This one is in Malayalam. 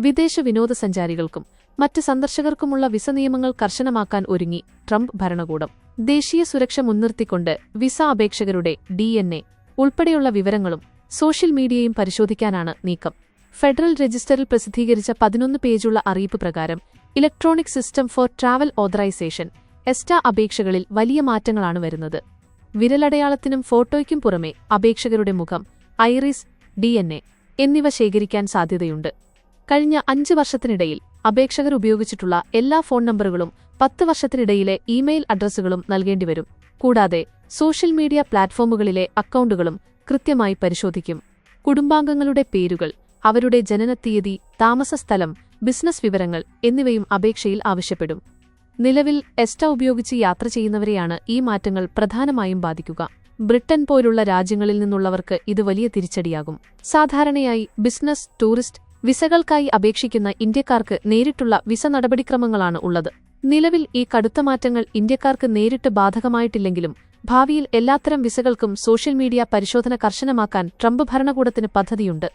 വിദേശ വിനോദസഞ്ചാരികൾക്കും മറ്റ് സന്ദർശകർക്കുമുള്ള വിസ നിയമങ്ങൾ കർശനമാക്കാൻ ഒരുങ്ങി ട്രംപ് ഭരണകൂടം. ദേശീയ സുരക്ഷ മുൻനിർത്തിക്കൊണ്ട് വിസ അപേക്ഷകരുടെ ഡി ഉൾപ്പെടെയുള്ള വിവരങ്ങളും സോഷ്യൽ മീഡിയയും പരിശോധിക്കാനാണ് നീക്കം. ഫെഡറൽ രജിസ്റ്ററിൽ പ്രസിദ്ധീകരിച്ച പതിനൊന്ന് പേജുള്ള അറിയിപ്പ് പ്രകാരം electronic system for travel authorization ESTA അപേക്ഷകളിൽ വലിയ മാറ്റങ്ങളാണ് വരുന്നത്. വിരലടയാളത്തിനും ഫോട്ടോയ്ക്കും പുറമെ അപേക്ഷകരുടെ മുഖം ഐറിസ് ഡി എന്നിവ ശേഖരിക്കാൻ സാധ്യതയുണ്ട്. കഴിഞ്ഞ അഞ്ച് വർഷത്തിനിടയിൽ അപേക്ഷകർ ഉപയോഗിച്ചിട്ടുള്ള എല്ലാ ഫോൺ നമ്പറുകളും പത്ത് വർഷത്തിനിടയിലെ ഇമെയിൽ അഡ്രസ്സുകളും നൽകേണ്ടിവരും. കൂടാതെ സോഷ്യൽ മീഡിയ പ്ലാറ്റ്ഫോമുകളിലെ അക്കൗണ്ടുകളും കൃത്യമായി പരിശോധിക്കും. കുടുംബാംഗങ്ങളുടെ പേരുകൾ അവരുടെ ജനനത്തീയതി താമസസ്ഥലം ബിസിനസ് വിവരങ്ങൾ എന്നിവയും അപേക്ഷയിൽ ആവശ്യപ്പെടും. നിലവിൽ എസ്റ്റ ഉപയോഗിച്ച് യാത്ര ചെയ്യുന്നവരെയാണ് ഈ മാറ്റങ്ങൾ പ്രധാനമായും ബാധിക്കുക. ബ്രിട്ടൻ പോലുള്ള രാജ്യങ്ങളിൽ നിന്നുള്ളവർക്ക് ഇത് വലിയ തിരിച്ചടിയാകും. സാധാരണയായി ബിസിനസ് ടൂറിസ്റ്റ് വിസകൾക്കായി അപേക്ഷിക്കുന്ന ഇന്ത്യക്കാർക്ക് നേരിട്ടുള്ള വിസ നടപടിക്രമങ്ങളാണ് ഉള്ളത്. നിലവിൽ ഈ കടുത്ത മാറ്റങ്ങൾ ഇന്ത്യക്കാർക്ക് നേരിട്ട് ബാധകമായിട്ടില്ലെങ്കിലും ഭാവിയിൽ എല്ലാത്തരം വിസകൾക്കും സോഷ്യൽ മീഡിയ പരിശോധന കർശനമാക്കാൻ ട്രംപ് ഭരണകൂടത്തിന് പദ്ധതിയുണ്ട്.